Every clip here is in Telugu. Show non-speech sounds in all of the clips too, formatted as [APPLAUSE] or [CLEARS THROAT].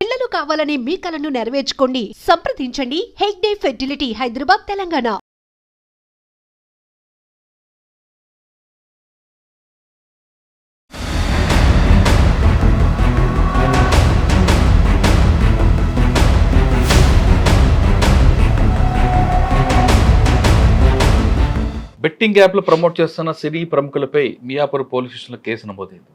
పిల్లలు కావాలని మీ కలను నెరవేర్చుకోండి. సంప్రదించండి. హెగ్డే ఫెర్టిలిటీ హైదరాబాద్ తెలంగాణ. బెట్టింగ్ యాప్లు ప్రమోట్ చేస్తున్న సినీ ప్రముఖులపై మియాపూర్ పోలీస్ స్టేషన్లో కేసు నమోదైంది.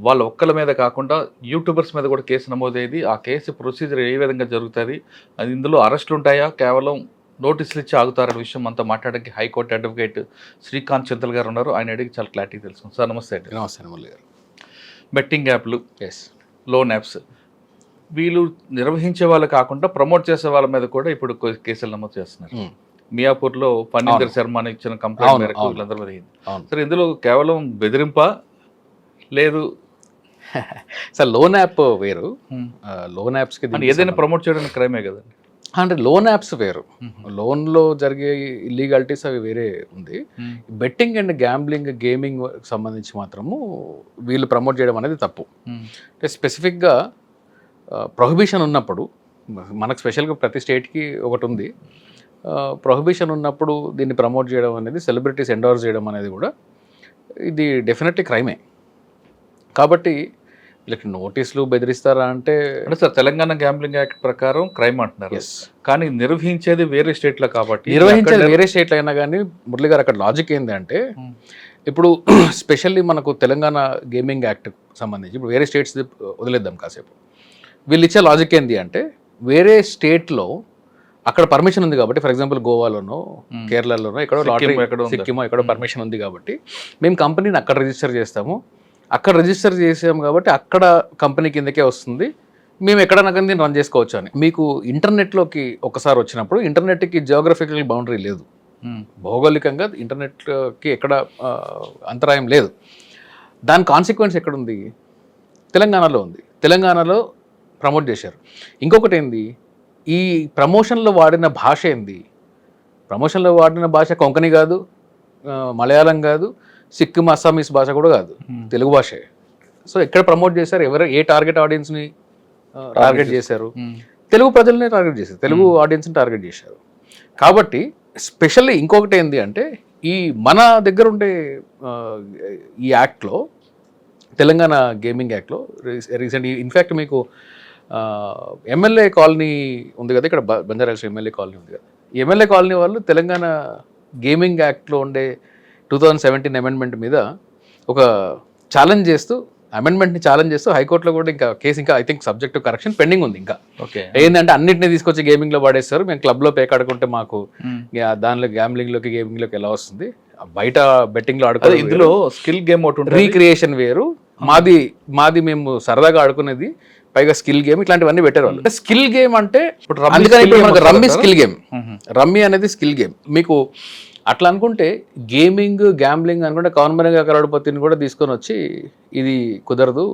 వాళ్ళ ఒక్కల మీద కాకుండా యూట్యూబర్స్ మీద కూడా కేసు నమోదైంది. ఆ కేసు ప్రొసీజర్ ఏ విధంగా జరుగుతుంది? అది ఇందులో అరెస్టులు ఉంటాయా? కేవలం నోటీసులు ఇచ్చి ఆగుతారనే విషయం అంతా మాట్లాడడానికి హైకోర్టు అడ్వకేట్ శ్రీకాంత్ చింతల్ గారు ఉన్నారు. ఆయన అడిగి చాలా క్లారిటీ తెలుసుకుంది. సార్ నమస్తే అండి. నమస్తే మురళి గారు. బెట్టింగ్ యాప్లు ఎస్. లోన్ యాప్స్ వీళ్ళు నిర్వహించే వాళ్ళు కాకుండా ప్రమోట్ చేసే వాళ్ళ మీద కూడా ఇప్పుడు కేసులు నమోదు చేస్తున్నారు. మియాపూర్లో అవును. శర్మ అని ఇచ్చిన కంప్లైంట్ మేరకు. వీళ్ళందరూ. అవును. సరే ఇందులో కేవలం బెదిరింప? లేదు [LAUGHS] సార్ లోన్ యాప్ వేరు. లోన్ యాప్స్కి ఏదైనా ప్రమోట్ చేయడానికి క్రైమే కదండి. అంటే లోన్ యాప్స్ వేరు. లోన్లో జరిగే ఇల్లీగాలిటీస్ అవి వేరే ఉంది. బెట్టింగ్ అండ్ గ్యాంబ్లింగ్ గేమింగ్ సంబంధించి మాత్రము వీళ్ళు ప్రమోట్ చేయడం అనేది తప్పు. అంటే స్పెసిఫిక్గా ప్రొహిబిషన్ ఉన్నప్పుడు మనకు స్పెషల్గా ప్రతి స్టేట్కి ఒకటి ఉంది. ప్రొహిబిషన్ ఉన్నప్పుడు దీన్ని ప్రమోట్ చేయడం అనేది సెలబ్రిటీస్ ఎండోర్స్ చేయడం అనేది కూడా ఇది డెఫినెట్లీ క్రైమే. కాబట్టి వీళ్ళకి నోటీసులు బెదిరిస్తారా అంటే అంటే సార్ తెలంగాణ గ్యాంబ్లింగ్ యాక్ట్ ప్రకారం క్రైమ్ అంటున్నారు కానీ నిర్వహించేది వేరే స్టేట్లో కాబట్టి నిర్వహించేది వేరే స్టేట్లో అయినా కానీ మురళి గారు అక్కడ లాజిక్ ఏంటి అంటే Hmm. ఇప్పుడు [CLEARS THROAT] స్పెషల్లీ మనకు తెలంగాణ గేమింగ్ యాక్ట్ సంబంధించి ఇప్పుడు వేరే స్టేట్స్ వదిలేద్దాం కాసేపు వీళ్ళు ఇచ్చే లాజిక్ ఏంటి అంటే వేరే స్టేట్లో అక్కడ పర్మిషన్ ఉంది కాబట్టి ఫర్ ఎగ్జాంపుల్ గోవాలోనో Hmm. కేరళలోనో ఎక్కడో లాటరీ? సిక్కిమో ఎక్కడో Hmm. పర్మిషన్ ఉంది కాబట్టి మేము కంపెనీని అక్కడ రిజిస్టర్ చేస్తాము అక్కడ రిజిస్టర్ చేసాము కాబట్టి అక్కడ కంపెనీ కిందకే వస్తుంది. మేము ఎక్కడైనా కానీ దీన్ని రన్ చేసుకోవచ్చు అని. మీకు ఇంటర్నెట్లోకి ఒకసారి వచ్చినప్పుడు ఇంటర్నెట్కి జియోగ్రఫికల్ బౌండరీ లేదు. ఉమ్. భౌగోళికంగా ఇంటర్నెట్కి ఎక్కడ అంతరాయం లేదు. దాని కాన్సిక్వెన్స్ ఎక్కడుంది? తెలంగాణలో ఉంది. తెలంగాణలో ప్రమోట్ చేశారు. ఇంకొకటి ఏంది? ఈ ప్రమోషన్లో వాడిన భాష ఏంది? ప్రమోషన్లో వాడిన భాష కొంకణి కాదు మలయాళం కాదు సిక్కిం అస్సామీస్ భాష కూడా కాదు. ఉమ్. తెలుగు భాషే. సో ఎక్కడ ప్రమోట్ చేశారు? ఎవరు ఏ టార్గెట్ ఆడియన్స్ని టార్గెట్ చేశారు. తెలుగు ప్రజల్ని టార్గెట్ చేశారు. తెలుగు ఆడియన్స్ని టార్గెట్ చేశారు. కాబట్టి స్పెషల్లీ ఇంకొకటి ఏంటి అంటే ఈ మన దగ్గర ఉండే ఈ యాక్ట్లో తెలంగాణ గేమింగ్ యాక్ట్లో రీసెంట్ ఇన్ఫ్యాక్ట్ మీకు ఎమ్మెల్యే కాలనీ ఉంది కదా ఇక్కడ బ- బంజారాహిల్స్ ఎమ్మెల్యే కాలనీ ఉంది కదా. ఎమ్మెల్యే కాలనీ వాళ్ళు తెలంగాణ గేమింగ్ యాక్ట్లో ఉండే టూ థౌజండ్ సెవెంటీన్ అమెండ్మెంట్ మీద ఒక ఛాలెంజ్ చేస్తూ అమెండ్మెంట్ని ఛాలెంజ్ చేస్తూ హైకోర్టులో కూడా ఇంకా కేసు ఇంకా I think subject correction pending ఉంది ఇంకా. ఓకే. ఏంటంటే అన్నింటినీ తీసుకొచ్చి గేమింగ్లో పడేస్తారు మేము క్లబ్లో పే కడుకుంటే మాకు దానిలో గ్యాంబ్లింగ్లోకి గేమింగ్లోకి ఎలా వస్తుంది? బయట బెట్టింగ్లో అదే ఆడుకో ఇందులో స్కిల్ గేమ్ ఒకటి రీక్రియేషన్ వేరు. మాది మాది మేము సరదాగా ఆడుకునేది పైగా స్కిల్ గేమ్ ఇట్లాంటివన్నీ పెట్టారు వాళ్ళు స్కిల్ గేమ్ అంటే రమ్మీ? Skill game. రమ్మీ అనేది స్కిల్ గేమ్ మీకు అట్లా అనుకుంటే గేమింగ్ గ్యాంబ్లింగ్ అనుకుంటే కాన్మన్గా కరోడ్పతిని కూడా తీసుకొని వచ్చి ఇది కుదరదు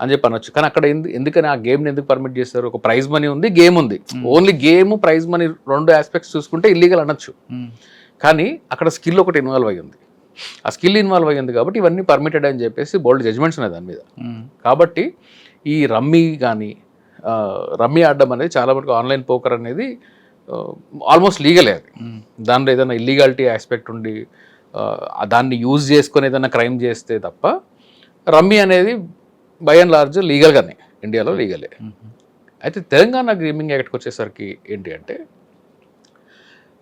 అని చెప్పి అనొచ్చు. కానీ అక్కడ ఎందు ఎందుకని ఆ గేమ్ని ఎందుకు పర్మిట్ చేస్తారు ఒక ప్రైజ్ మనీ ఉంది గేమ్ ఉంది. ఓన్లీ గేమ్ ప్రైజ్ మనీ రెండు ఆస్పెక్ట్స్ చూసుకుంటే ఇల్లీగల్ అనొచ్చు. కానీ అక్కడ స్కిల్ ఒకటి ఇన్వాల్వ్ అయ్యి ఉంది. ఆ స్కిల్ ఇన్వాల్వ్ అయ్యింది కాబట్టి ఇవన్నీ పర్మిటెడ్ అని చెప్పేసి బోల్డ్ జడ్జ్మెంట్స్ ఉన్నాయి దాని మీద. కాబట్టి ఈ రమ్మీ కానీ రమ్మీ ఆడడం అనేది చాలా మటుకు ఆన్లైన్ పోకర్ అనేది Uh, ఆల్మోస్ట్ లీగలే అది. దానిలో ఏదైనా ఇల్లీగాలిటీ ఆస్పెక్ట్ ఉండి uh, దాన్ని యూజ్ చేసుకొని ఏదైనా క్రైమ్ చేస్తే తప్ప రమ్మీ అనేది బై అండ్ లార్జ్ లీగల్గానే ఇండియాలో లీగలే అయితే తెలంగాణ గేమింగ్ యాక్ట్కి వచ్చేసరికి ఏంటి అంటే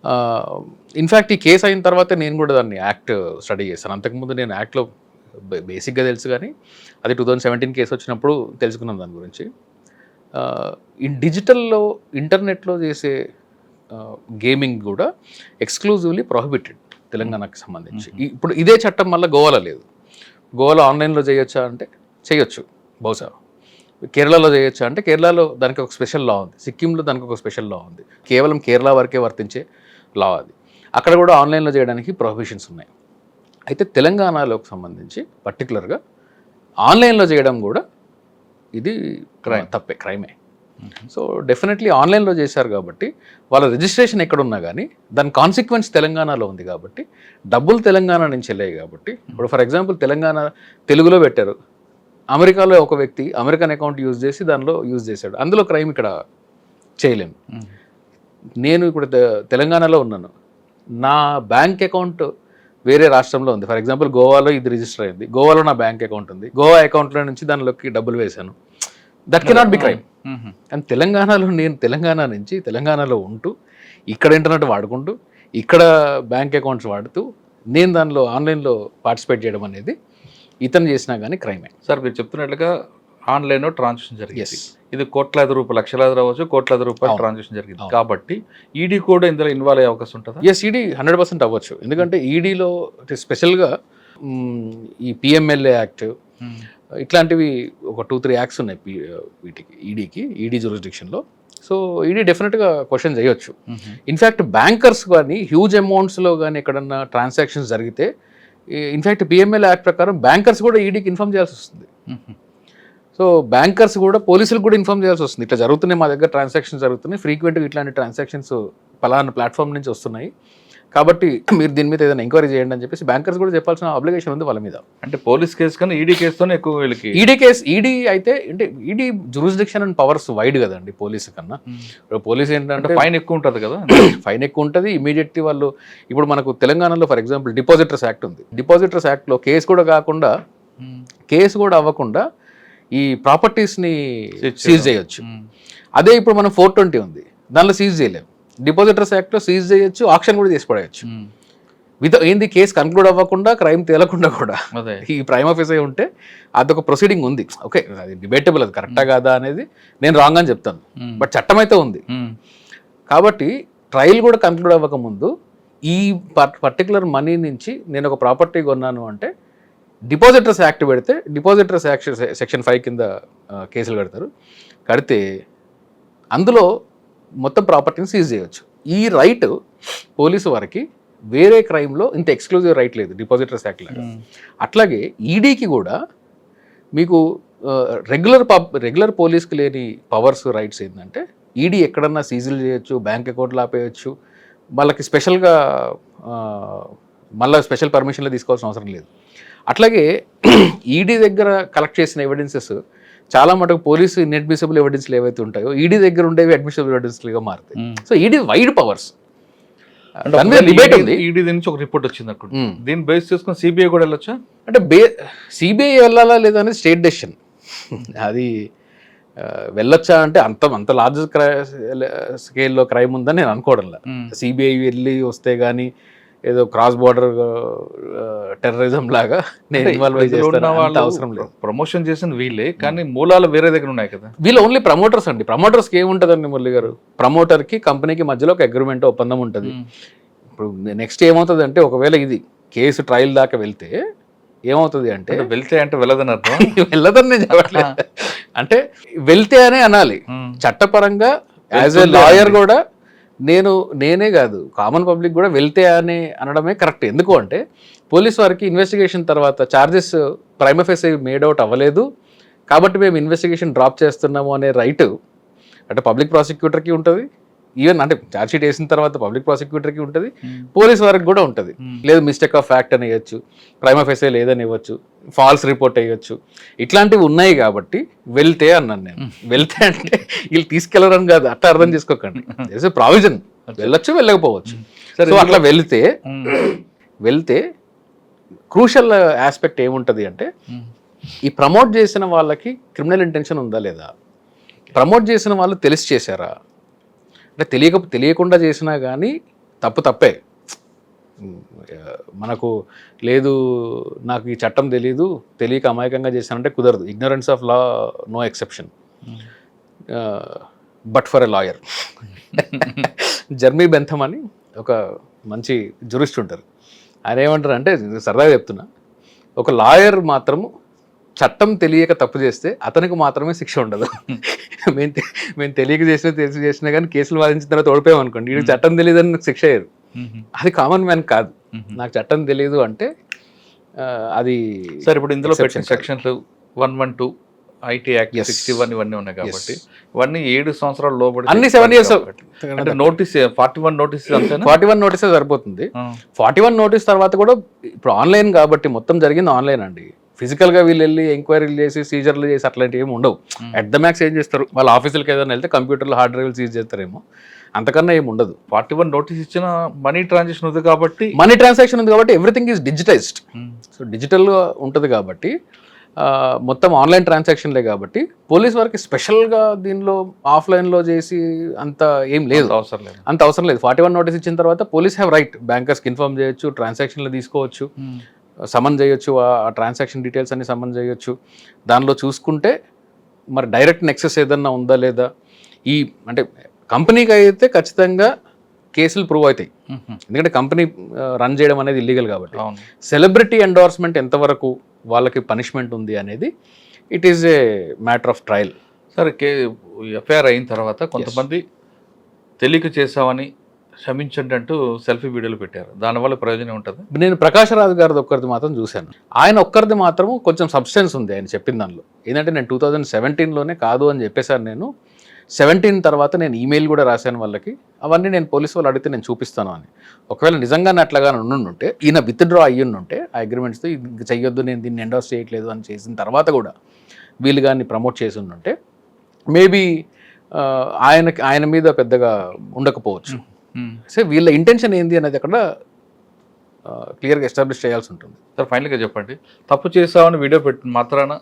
uh, ఇన్ఫ్యాక్ట్ ఈ కేసు అయిన తర్వాత నేను కూడా దాన్ని యాక్ట్ స్టడీ చేశాను. అంతకుముందు నేను యాక్ట్లో బేసిక్గా తెలుసు కానీ అది టూ థౌజండ్ సెవెంటీన్ కేసు వచ్చినప్పుడు తెలుసుకున్నాను దాని గురించి. ఈ డిజిటల్లో ఇంటర్నెట్లో చేసే గేమింగ్ కూడా ఎక్స్క్లూజివ్లీ ప్రొహిబిటెడ్ తెలంగాణకి సంబంధించి. ఇప్పుడు ఇదే చట్టం మళ్ళీ గోవాలో లేదు. గోవాలో ఆన్లైన్లో చేయొచ్చా అంటే చేయొచ్చు బహుశా. కేరళలో చేయొచ్చా అంటే కేరళలో దానికి ఒక స్పెషల్ లా ఉంది. సిక్కింలో దానికి ఒక స్పెషల్ లా ఉంది. కేవలం కేరళ వరకే వర్తించే లా అది. అక్కడ కూడా ఆన్లైన్లో చేయడానికి ప్రొహిబిషన్స్ ఉన్నాయి. అయితే తెలంగాణలోకి సంబంధించి పర్టికులర్గా ఆన్లైన్లో చేయడం కూడా ఇది Crime. తప్పే క్రైమే సో డెఫినెట్లీ ఆన్లైన్లో చేశారు కాబట్టి వాళ్ళ రిజిస్ట్రేషన్ ఎక్కడున్నా కానీ దాని కాన్సిక్వెన్స్ తెలంగాణలో ఉంది కాబట్టి డబ్బులు తెలంగాణ నుంచి వెళ్ళాయి కాబట్టి ఇప్పుడు ఫర్ ఎగ్జాంపుల్ తెలంగాణ తెలుగులో పెట్టారు. అమెరికాలో ఒక వ్యక్తి అమెరికన్ అకౌంట్ యూజ్ చేసి దానిలో యూజ్ చేశాడు. అందులో క్రైమ్ ఇక్కడ చేయలేము ఉమ్. నేను ఇప్పుడు తె- తెలంగాణలో ఉన్నాను. నా బ్యాంక్ అకౌంట్ వేరే రాష్ట్రంలో ఉంది. ఫర్ ఎగ్జాంపుల్ గోవాలో ఇది రిజిస్టర్ అయింది. గోవాలో నా బ్యాంక్ అకౌంట్ ఉంది. గోవా అకౌంట్లో నుంచి దానిలోకి డబ్బులు వేశాను. That cannot be crime. కానీ తెలంగాణలో నేను తెలంగాణ నుంచి తెలంగాణలో ఉంటూ ఇక్కడ ఇంటర్నెట్ వాడుకుంటూ ఇక్కడ బ్యాంక్ అకౌంట్స్ వాడుతూ నేను దానిలో ఆన్లైన్లో పార్టిసిపేట్ చేయడం అనేది ఇతను చేసినా కానీ క్రైమే సార్ మీరు చెప్తున్నట్లుగా ఆన్లైన్ ట్రాన్సాక్షన్ జరిగింది ఇది కోట్లాది రూపాయలు లక్షలాది రావచ్చు కోట్లాది రూపాయలు. ట్రాన్సాక్షన్ జరిగింది. కాబట్టి ఈడీ కూడా ఇందులో ఇన్వాల్వ్ అయ్యే అవకాశం ఉంటుందా ఎస్ ఈడీ హండ్రెడ్ పర్సెంట్ అవ్వచ్చు ఎందుకంటే ఈడీలో స్పెషల్గా ఈ పిఎంఎల్ఏ యాక్ట్. ఇట్లాంటివి ఒక టూ త్రీ యాక్ట్స్ ఉన్నాయి పి- వీటికి ఈడీకి ఈడీ జూరిస్డిక్షన్లో సో ఈడీ డెఫినెట్గా క్వశ్చన్ చేయొచ్చు. ఇన్ఫ్యాక్ట్ బ్యాంకర్స్ కానీ హ్యూజ్ అమౌంట్స్లో కానీ ఎక్కడన్నా ట్రాన్సాక్షన్స్ జరిగితే ఇన్ఫ్యాక్ట్ పిఎంఎల్ యాక్ట్ ప్రకారం బ్యాంకర్స్ కూడా ఈడీకి ఇన్ఫామ్ చేయాల్సి వస్తుంది. సో బ్యాంకర్స్ కూడా పోలీసులకు కూడా ఇన్ఫామ్ చేయాల్సి వస్తుంది. ఇట్లా జరుగుతున్నాయి మా దగ్గర ట్రాన్సాక్షన్స్ జరుగుతున్నాయి. ఫ్రీక్వెంట్గా ఇట్లాంటి ట్రాన్సాక్షన్స్ పలానా ప్లాట్ఫామ్ నుంచి వస్తున్నాయి. కాబట్టి మీరు దీని మీద ఏదైనా ఎంక్వైరీ చేయండి అని చెప్పేసి బ్యాంకర్స్ కూడా చెప్పాల్సిన అబ్లిగేషన్ ఉంది వాళ్ళ మీద అంటే పోలీస్ కేసు కన్నా ఈడీ కేసుతోనే ఎక్కువ వీళ్ళకి ఈడీ కేసు ఈడీ అయితే అంటే ED jurisdiction and powers wide కదండి పోలీసు కన్నా. ఇప్పుడు పోలీస్ ఏంటంటే ఫైన్ ఎక్కువ ఉంటుంది కదా ఫైన్ ఎక్కువ ఉంటుంది ఇమీడియట్లీ వాళ్ళు ఇప్పుడు మనకు తెలంగాణలో ఫర్ ఎగ్జాంపుల్ డిపాజిటర్స్ యాక్ట్ ఉంది డిపాజిటర్స్ యాక్ట్లో కేసు కూడా కాకుండా. కేసు కూడా అవ్వకుండా ఈ ప్రాపర్టీస్ని సీజ్. చేయొచ్చు ఉమ్. అదే ఇప్పుడు మనం ఫోర్ ట్వంటీ ఉంది దానిలో సీజ్ చేయలేం డిపాజిటర్స్ యాక్ట్లో సీజ్ చేయొచ్చు ఆప్షన్ కూడా చేసి పడేయచ్చు. విత్ ఏంది కేసు కన్క్లూడ్ అవ్వకుండా క్రైమ్ తేలకుండా కూడా ఈ ప్రైమ్ ఆఫీస్ అయి ఉంటే అదొక ప్రొసీడింగ్ ఉంది. ఓకే అది డిబేటబుల్ అది కరెక్టా కాదా అనేది నేను రాంగ్ అని చెప్తాను. బట్ చట్టం అయితే ఉంది. కాబట్టి ట్రయల్ కూడా కంక్లూడ్ అవ్వకముందు ఈ పర్టికులర్ మనీ నుంచి నేను ఒక ప్రాపర్టీ కొన్నాను అంటే డిపాజిటర్స్ యాక్ట్ పెడితే డిపాజిటర్స్ యాక్ట్ సెక్షన్ ఫైవ్ కింద కేసులు కడతారు. కడితే అందులో మొత్తం ప్రాపర్టీని సీజ్ చేయొచ్చు. ఈ రైట్ పోలీసు వారికి వేరే క్రైమ్లో ఇంత ఎక్స్క్లూజివ్ రైట్ లేదు డిపాజిటర్స్ యాక్ట్ లాగా. ఉమ్. అట్లాగే ఈడీకి కూడా మీకు రెగ్యులర్ పబ్ రెగ్యులర్ పోలీస్కి లేని పవర్స్ రైట్స్ ఏంటంటే ఈడీ ఎక్కడన్నా సీజులు చేయొచ్చు బ్యాంక్ అకౌంట్లు ఆపేయచ్చు వాళ్ళకి స్పెషల్గా మళ్ళీ స్పెషల్ పర్మిషన్లు తీసుకోవాల్సిన అవసరం లేదు. అట్లాగే [CLEARS THROAT] ఈడీ దగ్గర కలెక్ట్ చేసిన ఎవిడెన్సెస్ చాలా మటుకు పోలీసు ఇన్అడ్మిసిబుల్ ఎవిడెన్స్లు ఏవైతే ఉంటాయో ఈడీ దగ్గర ఉండేవి అడ్మిసిబుల్ ఎవిడెన్స్లుగా మారుతాయి. So ED wide powers debate ED- ఉంది. ఈడీ నుంచి ఒక రిపోర్ట్ వచ్చింది అక్కడ. దీన్ని బేస్ చేసుకుని సిబిఐ కూడా వెళ్ళొచ్చా? అంటే బే సిబిఐ వెళ్ళాలా లేదా అనేది స్టేట్ డెసిషన్ అది వెళ్ళొచ్చా అంటే అంత అంత లార్జ్ స్కేల్లో క్రైమ్ ఉందని నేను అనుకోవడంలా. ఉమ్. సిబిఐ వెళ్ళి వస్తే కానీ ఏదో క్రాస్ బార్డర్ టెర్రరిజం లాగా నేను ఇన్వాల్వ్ చేస్తాను. అవసరం లేదు. ప్రమోషన్ చేసిన వీళ్ళే కానీ మూలాలు వేరే దగ్గర ఉన్నాయి కదా. వీళ్ళు ఓన్లీ ప్రమోటర్స్ అండి. ప్రమోటర్స్కి ఏముంటుందండి మురళి గారు? ప్రమోటర్కి కంపెనీకి మధ్యలో ఒక అగ్రిమెంట్ ఒప్పందం ఉంటుంది. ఇప్పుడు నెక్స్ట్ ఏమవుతుంది అంటే ఒకవేళ ఇది కేసు ట్రయల్ దాకా వెళ్తే ఏమవుతుంది అంటే వెళ్తే అంటే వెళ్ళదని అర్థం? [LAUGHS] వెళ్ళదని నేను చెప్పట్లేదు. అంటే వెళ్తే అనే అనాలి. చట్టపరంగా యాజ్ వెళ్తుంది లాయర్. కూడా నేను నేనే కాదు కామన్ పబ్లిక్ కూడా వెళ్తే అని అనడమే కరెక్ట్ ఎందుకు అంటే పోలీస్ వారికి ఇన్వెస్టిగేషన్ తర్వాత చార్జెస్ ప్రైమ్ మేడ్ అవుట్ అవ్వలేదు. కాబట్టి మేము ఇన్వెస్టిగేషన్ డ్రాప్ చేస్తున్నాము అనే రైట్ అంటే పబ్లిక్ ప్రాసిక్యూటర్కి ఉంటుంది ఈవెన్ అంటే ఛార్జ్ షీట్ వేసిన తర్వాత పబ్లిక్ ప్రాసిక్యూటర్కి ఉంటుంది ఉమ్. పోలీస్ వారికి కూడా ఉంటుంది. ఉమ్. లేదు మిస్టేక్ ఆఫ్ ఫ్యాక్ట్ అని ఇవ్వచ్చు ప్రైమ్ ఆఫ్ ఎస్ఐ లేదని ఇవ్వచ్చు ఫాల్స్ రిపోర్ట్ వేయచ్చు. ఇట్లాంటివి ఉన్నాయి కాబట్టి వెళ్తే అన్నాను నేను. వెళ్తే అంటే వీళ్ళు తీసుకెళ్ళరని కాదు అట్లా అర్థం చేసుకోకండి. ప్రావిజన్ వెళ్ళొచ్చు వెళ్ళకపోవచ్చు. సరే, సో అట్లా వెళ్తే. వెళ్తే క్రూషల్ ఆస్పెక్ట్ ఏముంటుంది అంటే. ఈ ప్రమోట్ చేసిన వాళ్ళకి క్రిమినల్ ఇంటెన్షన్ ఉందా లేదా? ప్రమోట్ చేసిన వాళ్ళు తెలిసి చేశారా? అంటే తెలియక తెలియకుండా చేసినా కానీ తప్పు తప్పే. మనకు లేదు నాకు ఈ చట్టం తెలియదు తెలియక అమాయకంగా చేశానంటే కుదరదు. Ignorance of law no exception. But for a lawyer Jeremy Bentham అని ఒక మంచి జురిస్ట్ ఉంటారు. ఆయన ఏమంటారు అంటే సరదాగా చెప్తున్నా. ఒక లాయర్ మాత్రము చట్టం తెలియక తప్పు చేస్తే అతనికి మాత్రమే శిక్ష ఉండదు. మేము మేము తెలియక చేసినా తెలిసి చేసినా కానీ కేసులు వాదించిన తర్వాత ఓడిపోయాం అనుకోండి. వీడికి చట్టం తెలియదని నాకు శిక్ష అయ్యారు. అది కామన్ మ్యాన్ కాదు. నాకు చట్టం తెలియదు అంటే అది సరే ఇప్పుడు ఇందులో పెట్టిన. సెక్షన్లు one one two IT act. Sixty one ఇవన్నీ ఉన్నాయి కాబట్టి ఇవన్నీ ఏడు సంవత్సరాలు లోబడి అన్ని సెవెన్ ఇయర్స్ అంటే notice forty one notice forty one నోటీసే సరిపోతుంది. ఫార్టీ వన్ నోటీస్ తర్వాత కూడా ఇప్పుడు ఆన్లైన్ కాబట్టి మొత్తం జరిగింది ఆన్లైన్ అండి. ఫిజికల్గా వీళ్ళు వెళ్ళి ఎంక్వైరీలు చేసి సీజర్లు చేసి అట్లాంటివి ఏమి ఉండవు. అట్ ద మ్యాక్స్ ఏం చేస్తారు? వాళ్ళ ఆఫీసులకి ఏదైనా వెళ్తే కంప్యూటర్లో హార్డ్ డ్రైవ్లు సీజ్ చేస్తారేమో. అంతకన్నా ఏమి ఉండదు. ఫార్టీ వన్ నోటీస్ ఇచ్చిన మనీ ట్రాన్సాక్షన్ ఉంది కాబట్టి మనీ ట్రాన్సాక్షన్ ఉంది కాబట్టి ఎవ్రీథింగ్ ఈజ్ డిజిటైజ్డ్. సో డిజిటల్గా ఉంటుంది కాబట్టి మొత్తం ఆన్లైన్ ట్రాన్సాక్షన్లే కాబట్టి పోలీస్ వారికి స్పెషల్గా దీనిలో ఆఫ్లైన్లో చేసి అంత ఏం లేదు. అవసరం లేదు. అంత అవసరం లేదు. ఫార్టీ వన్ నోటీస్ ఇచ్చిన తర్వాత పోలీస్ హ్యావ్ రైట్. బ్యాంకర్స్కి ఇన్ఫార్మ్ చేయొచ్చు ట్రాన్సాక్షన్లు తీసుకోవచ్చు. సమన్ చేయొచ్చు ఆ ట్రాన్సాక్షన్ డీటెయిల్స్ అన్ని సమన్ చేయొచ్చు. దానిలో చూసుకుంటే మరి డైరెక్ట్ నెక్సెస్ ఏదన్నా ఉందా లేదా? ఈ అంటే కంపెనీకి అయితే ఖచ్చితంగా కేసులు ప్రూవ్ అవుతాయి. ఎందుకంటే కంపెనీ రన్ చేయడం అనేది ఇల్లీగల్ కాబట్టి. సెలబ్రిటీ ఎండోర్స్మెంట్ ఎంతవరకు వాళ్ళకి పనిష్మెంట్ ఉంది అనేది it is a matter of trial సరే కే ఎఫ్ఐఆర్ అయిన తర్వాత కొంతమంది తెలియక చేసామని క్షమించండి అంటూ సెల్ఫీ వీడియోలు పెట్టారు. దానివల్ల ప్రయోజనం ఉంటుంది? నేను ప్రకాశరాజు గారిది ఒక్కరిది మాత్రం చూశాను. ఆయన ఒక్కరిది మాత్రం కొంచెం సబ్స్టెన్స్ ఉంది ఆయన చెప్పిన దానిలో. ఏంటంటే నేను టూ థౌజండ్ సెవెంటీన్లోనే కాదు అని చెప్పేశాను నేను. సెవెంటీన్ తర్వాత నేను ఈమెయిల్ కూడా రాశాను వాళ్ళకి. అవన్నీ నేను పోలీసు వాళ్ళు అడిగితే నేను చూపిస్తాను అని. ఒకవేళ నిజంగానే అట్లాగా ఉండుంటే ఈయన విత్డ్రా అయ్యుంటే ఆ అగ్రిమెంట్స్తో ఇది చెయ్యొద్దు నేను దీన్ని ఎండోస్ చేయట్లేదు అని చేసిన తర్వాత కూడా వీళ్ళు కానీ ప్రమోట్ చేసి ఉండుంటే మేబీ ఆయనకి ఆయన మీద పెద్దగా ఉండకపోవచ్చు. సో వీళ్ళ ఇంటెన్షన్ ఏంది అనేది అక్కడ క్లియర్గా ఎస్టాబ్లిష్ చేయాల్సి ఉంటుంది. సార్ ఫైనల్గా చెప్పండి. తప్పు చేసామని వీడియో పెట్టిన మాత్రాన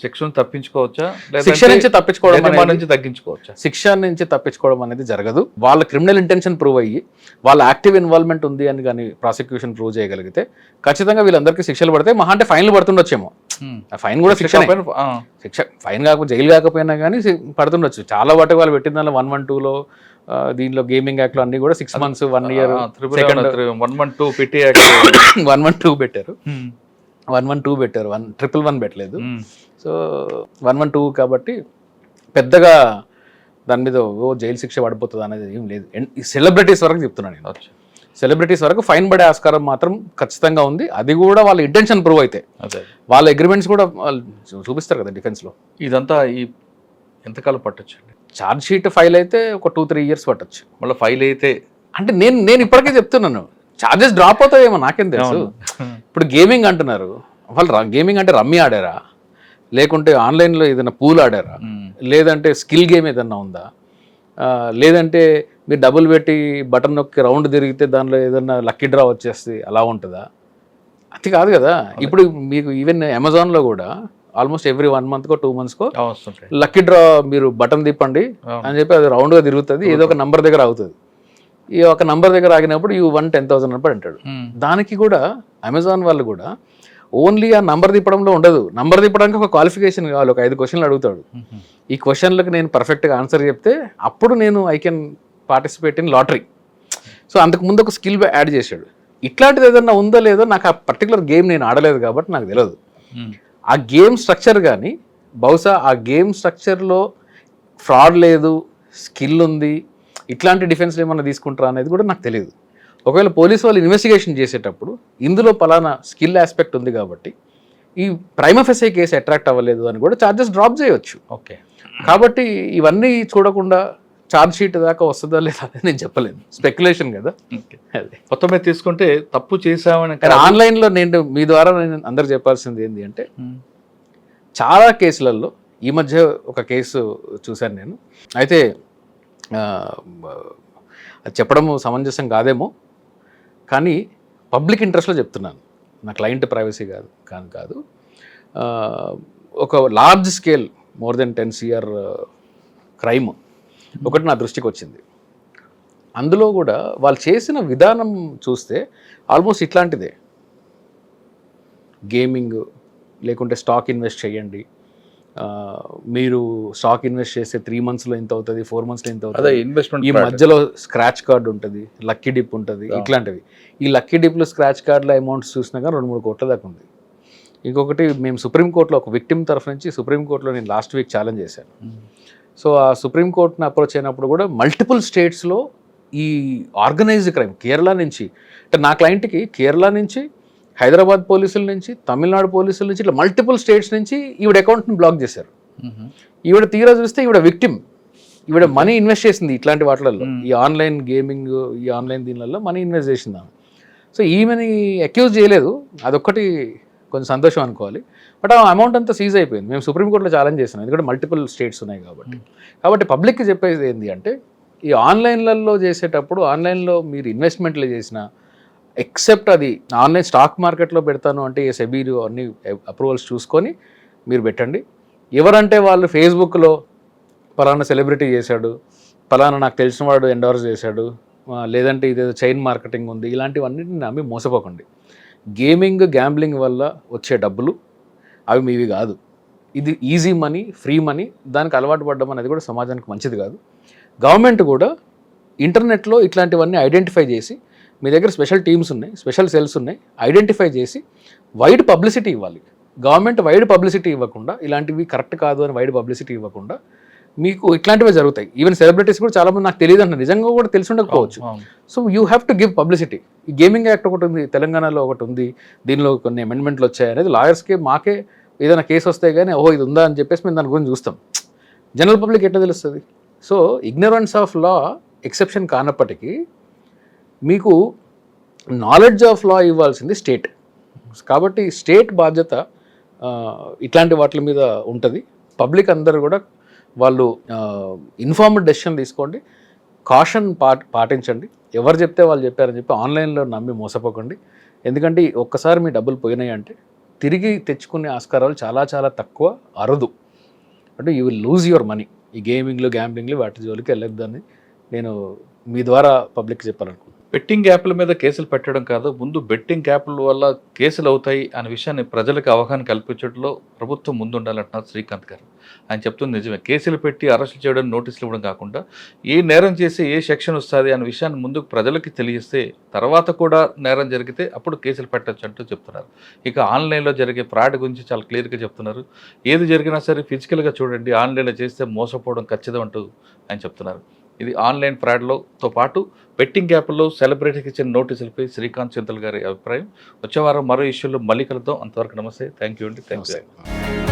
శిక్షను తప్పించుకోవచ్చా? శిక్ష నుంచి తప్పించుకోవడం నుంచి తగ్గించుకోవచ్చా? శిక్ష నుంచి తప్పించుకోవడం అనేది జరగదు. వాళ్ళ క్రిమినల్ ఇంటెన్షన్ ప్రూవ్ అయ్యి వాళ్ళ యాక్టివ్ ఇన్వాల్వ్మెంట్ ఉంది అని కానీ ప్రాసిక్యూషన్ ప్రూవ్ చేయగలిగితే ఖచ్చితంగా వీళ్ళందరికీ శిక్షలు పడితే మహా అంటే ఫైన్లు పడుతుండొచ్చేమో. ఫైన్ కూడా శిక్ష శిక్ష ఫైన్ కాకపోతే జైలు కాకపోయినా కానీ పడుతుండొచ్చు. చాలా వాటి వాళ్ళు పెట్టిన దానిలో వన్ వన్ టూలో దీనిలో గేమింగ్ యాక్ట్లో అన్ని కూడా six months one year one one two PT act one one two పెట్టారు. వన్ వన్ టూ పెట్టారు. వన్ ట్రిపుల్ వన్ పెట్టలేదు. సో వన్ వన్ టూ కాబట్టి పెద్దగా దాని మీద ఓ జైలు శిక్ష పడిపోతుంది అనేది ఏం లేదు. సెలబ్రిటీస్ వరకు చెప్తున్నాను నేను. సెలబ్రిటీస్ వరకు ఫైన్ పడే ఆస్కారం మాత్రం ఖచ్చితంగా ఉంది. అది కూడా వాళ్ళ ఇంటెన్షన్ ప్రూవ్ అయితే. అదే. వాళ్ళ అగ్రిమెంట్స్ కూడా చూపిస్తారు కదా డిఫెన్స్లో ఇదంతా ఈ ఎంతకాలం పట్టొచ్చు అండి ఛార్జ్ షీట్ ఫైల్ అయితే ఒక టూ త్రీ ఇయర్స్ పట్టొచ్చు. మళ్ళీ ఫైల్ అయితే అంటే నేను నేను ఇప్పటికే చెప్తున్నాను. ఛార్జెస్ డ్రాప్ అవుతాయేమో నాకేం తెలుసు. ఇప్పుడు గేమింగ్ అంటున్నారు. వాళ్ళు గేమింగ్ అంటే రమ్మీ ఆడారా? లేకుంటే ఆన్లైన్లో ఏదైనా పూల్ ఆడారా. లేదంటే స్కిల్ గేమ్ ఏదన్నా ఉందా? లేదంటే మీరు డబుల్ పెట్టి బటన్ నొక్కి రౌండ్ తిరిగితే దానిలో ఏదన్నా లక్కీ డ్రా వచ్చేస్తుంది అలా ఉంటుందా? అది కాదు కదా. ఇప్పుడు మీకు ఈవెన్ అమెజాన్లో కూడా ఆల్మోస్ట్ ఎవ్రీ వన్ మంత్కో టూ మంత్స్కో ఆ, వస్తుంటాయి. లక్కీ డ్రా మీరు బటన్ తిప్పండి. అని చెప్పి అది రౌండ్గా తిరుగుతుంది. ఏదో ఒక నంబర్ దగ్గర ఆగుతుంది. ఈ ఒక నంబర్ దగ్గర ఆగినప్పుడు యూ వన్ టెన్ థౌసండ్ అని అంటాడు. దానికి కూడా అమెజాన్ వాళ్ళు కూడా ఓన్లీ ఆ నంబర్ తిప్పడంలో ఉండదు. నంబర్ తిప్పడానికి ఒక క్వాలిఫికేషన్ కావాలి. ఒక ఐదు క్వశ్చన్లు అడుగుతాడు. ఈ క్వశ్చన్లకు నేను పర్ఫెక్ట్గా ఆన్సర్ చెప్తే అప్పుడు నేను I can participate in lottery. So అంతకు ముందు ఒక స్కిల్ యాడ్ చేశాడు. ఇట్లాంటిది ఏదన్నా ఉందో లేదో నాకు ఆ పర్టికులర్ గేమ్ నేను ఆడలేదు కాబట్టి నాకు తెలియదు. ఆ గేమ్ స్ట్రక్చర్ కానీ బహుశా ఆ గేమ్ స్ట్రక్చర్లో ఫ్రాడ్ లేదు స్కిల్ ఉంది ఇట్లాంటి డిఫెన్స్ ఏమన్నా తీసుకుంటారా అనేది కూడా నాకు తెలియదు. ఒకవేళ పోలీసు వాళ్ళు ఇన్వెస్టిగేషన్ చేసేటప్పుడు ఇందులో పలానా స్కిల్ ఆస్పెక్ట్ ఉంది కాబట్టి ఈ ప్రైమఫెసే కేసు అట్రాక్ట్ అవ్వలేదు అని కూడా ఛార్జెస్ డ్రాప్ చేయొచ్చు. ఓకే. కాబట్టి ఇవన్నీ చూడకుండా ఛార్జ్ షీట్ దాకా వస్తుందా లేదా నేను చెప్పలేను. స్పెక్యులేషన్ కదా. మొత్తం మీద తీసుకుంటే తప్పు చేసామని కానీ. ఆన్లైన్లో నేను మీ ద్వారా నేను అందరు చెప్పాల్సింది ఏంటి అంటే. చాలా కేసులలో ఈ మధ్య ఒక కేసు చూశాను నేను. అయితే చెప్పడం సమంజసం కాదేమో కానీ పబ్లిక్ ఇంట్రెస్ట్లో చెప్తున్నాను. నా క్లయింట్ ప్రైవసీ కాదు కాదు. కాదు ఒక large scale more than ten CR crime ఒకటి నా దృష్టికి వచ్చింది. అందులో కూడా వాళ్ళు చేసిన విధానం చూస్తే ఆల్మోస్ట్ ఇట్లాంటిదే. గేమింగ్ లేకుంటే స్టాక్ ఇన్వెస్ట్ చేయండి. మీరు స్టాక్ ఇన్వెస్ట్ చేస్తే త్రీ మంత్స్లో ఎంత అవుతుంది ఫోర్ మంత్స్లో ఎంత అవుతుంది? ఇన్వెస్ట్మెంట్ ఈ మధ్యలో స్క్రాచ్ కార్డ్ ఉంటుంది లక్కీ డిప్ ఉంటుంది. ఇట్లాంటివి. ఈ లక్కీ డిప్లు స్క్రాచ్ కార్డుల అమౌంట్స్ చూసినా కానీ రెండు మూడు కోట్ల దాకా ఉంది. ఇంకొకటి మేము సుప్రీంకోర్టులో ఒక విక్టిమ్ తరఫు నుంచి సుప్రీంకోర్టులో నేను లాస్ట్ వీక్ ఛాలెంజ్ చేశాను. సో ఆ సుప్రీంకోర్టుని అప్రోచ్ అయినప్పుడు కూడా మల్టిపుల్ స్టేట్స్లో ఈ ఆర్గనైజ్డ్ క్రైమ్ కేరళ నుంచి. అంటే నా క్లయింట్కి కేరళ నుంచి హైదరాబాద్ పోలీసుల నుంచి తమిళనాడు పోలీసుల నుంచి ఇట్లా మల్టిపుల్ స్టేట్స్ నుంచి ఈవిడ అకౌంట్ని బ్లాక్ చేశారు. ఈవిడ తీరా చూస్తే ఈవిడ విక్టిమ్ ఈవిడ మనీ ఇన్వెస్ట్ చేసింది ఇట్లాంటి వాటిలలో. ఈ ఆన్లైన్ గేమింగ్ ఈ ఆన్లైన్ దీనిలలో మనీ ఇన్వెస్ట్ చేసింది ఆమె. సో ఈమెని అక్యూజ్ చేయలేదు. అదొక్కటి కొంచెం సంతోషం అనుకోవాలి. బట్ ఆ అమౌంట్ అంతా సీజ్ అయిపోయింది. మేము సుప్రీంకోర్టులో ఛాలెంజ్ చేసినాం. ఎందుకంటే మల్టిపుల్ స్టేట్స్ ఉన్నాయి కాబట్టి. కాబట్టి పబ్లిక్కి చెప్పేది ఏంటి అంటే ఈ ఆన్లైన్లలో చేసేటప్పుడు ఆన్లైన్లో మీరు ఇన్వెస్ట్మెంట్లు చేసిన ఎక్సెప్ట్ అది ఆన్లైన్ స్టాక్ మార్కెట్లో పెడతాను అంటే ఈ సెబీలు అన్ని అప్రూవల్స్ చూసుకొని మీరు పెట్టండి. ఎవరంటే వాళ్ళు ఫేస్బుక్లో పలానా సెలబ్రిటీ చేశాడు పలానా నాకు తెలిసిన వాడు ఎండోర్స్ చేశాడు లేదంటే ఇదేదో చైన్ మార్కెటింగ్ ఉంది ఇలాంటివన్నిటిని నమ్మి మోసపోకండి. గేమింగ్ గ్యాంబ్లింగ్ వల్ల వచ్చే డబ్బులు అవి మీవి కాదు. ఇది ఈజీ మనీ ఫ్రీ మనీ దానికి అలవాటు పడడం అనేది కూడా సమాజానికి మంచిది కాదు. గవర్నమెంట్ కూడా ఇంటర్నెట్లో ఇట్లాంటివన్నీ ఐడెంటిఫై చేసి మీ దగ్గర స్పెషల్ టీమ్స్ ఉన్నాయి స్పెషల్ సెల్స్ ఉన్నాయి ఐడెంటిఫై చేసి వైడ్ పబ్లిసిటీ ఇవ్వాలి. గవర్నమెంట్ వైడ్ పబ్లిసిటీ ఇవ్వకుండా ఇలాంటివి కరెక్ట్ కాదు అని వైడ్ పబ్లిసిటీ ఇవ్వకుండా మీకు ఇట్లాంటివే జరుగుతాయి. ఈవెన్ సెలబ్రిటీస్ కూడా చాలా మంది నాకు తెలియదు అంటారు నిజంగా కూడా తెలిసి ఉండకపోవచ్చు. So you have to give publicity ఈ గేమింగ్ యాక్ట్ ఒకటి ఉంది తెలంగాణలో ఒకటి ఉంది. దీనిలో కొన్ని అమెండ్మెంట్లు వచ్చాయి అనేది లాయర్స్కి మాకే ఏదైనా కేసు వస్తే కానీ ఓహో ఇది ఉందా అని చెప్పేసి మేము దాని గురించి చూస్తాం. జనరల్ పబ్లిక్ ఎట్లా తెలుస్తుంది? So ignorance of law exception కానప్పటికీ మీకు నాలెడ్జ్ ఆఫ్ లా ఇవ్వాల్సింది స్టేట్ కాబట్టి స్టేట్ బాధ్యత ఇట్లాంటి వాటి మీద ఉంటుంది. పబ్లిక్ అందరూ కూడా వాళ్ళు ఇన్ఫార్మ్డ్ డెసిషన్ తీసుకోండి. కాషన్ పాట పాటించండి. ఎవరు చెప్తే వాళ్ళు చెప్పారని చెప్పి ఆన్లైన్లో నమ్మి మోసపోకండి. ఎందుకంటే ఒక్కసారి మీ డబ్బులు పోయినాయి అంటే తిరిగి తెచ్చుకునే ఆస్కారాలు చాలా చాలా తక్కువ అరుదు. అంటే you will lose your money ఈ గేమింగ్లు గ్యాంబ్లింగ్లు వాటి జోలికి వెళ్ళొద్దని నేను మీ ద్వారా పబ్లిక్ చెప్పాలనుకుంటున్నాను బెట్టింగ్ యాప్ల మీద కేసులు పెట్టడం కాదు ముందు బెట్టింగ్ యాప్ల వల్ల కేసులు అవుతాయి అనే విషయాన్ని ప్రజలకు అవగాహన కల్పించడంలో ప్రభుత్వం ముందుండాలంటున్నారు శ్రీకాంత్ గారు. ఆయన చెప్తుంది నిజమే కేసులు పెట్టి అరెస్టు చేయడం నోటీసులు ఇవ్వడం కాకుండా ఏ నేరం చేసి ఏ సెక్షన్ వస్తుంది అనే విషయాన్ని ముందుకు ప్రజలకి తెలియస్తే తర్వాత కూడా నేరం జరిగితే అప్పుడు కేసులు పెట్టచ్చు అంటూ చెప్తున్నారు. ఇక ఆన్లైన్లో జరిగే ఫ్రాడ్ గురించి చాలా క్లియర్గా చెప్తున్నారు. ఏది జరిగినా సరే ఫిజికల్గా చూడండి ఆన్లైన్లో చేస్తే మోసపోవడం ఖచ్చితం అంటూ ఆయన చెప్తున్నారు. ఇది ఆన్లైన్ ఫ్రాడ్లోతో పాటు బెట్టింగ్ యాప్లో సెలబ్రిటీకి ఇచ్చిన నోటీసులపై శ్రీకాంత్ చింతల్ గారి అభిప్రాయం. వచ్చే వారం మరో ఇష్యూలో మళ్ళీ కలుద్దాం. అంతవరకు నమస్తే. థ్యాంక్ యూ అండి. Thank you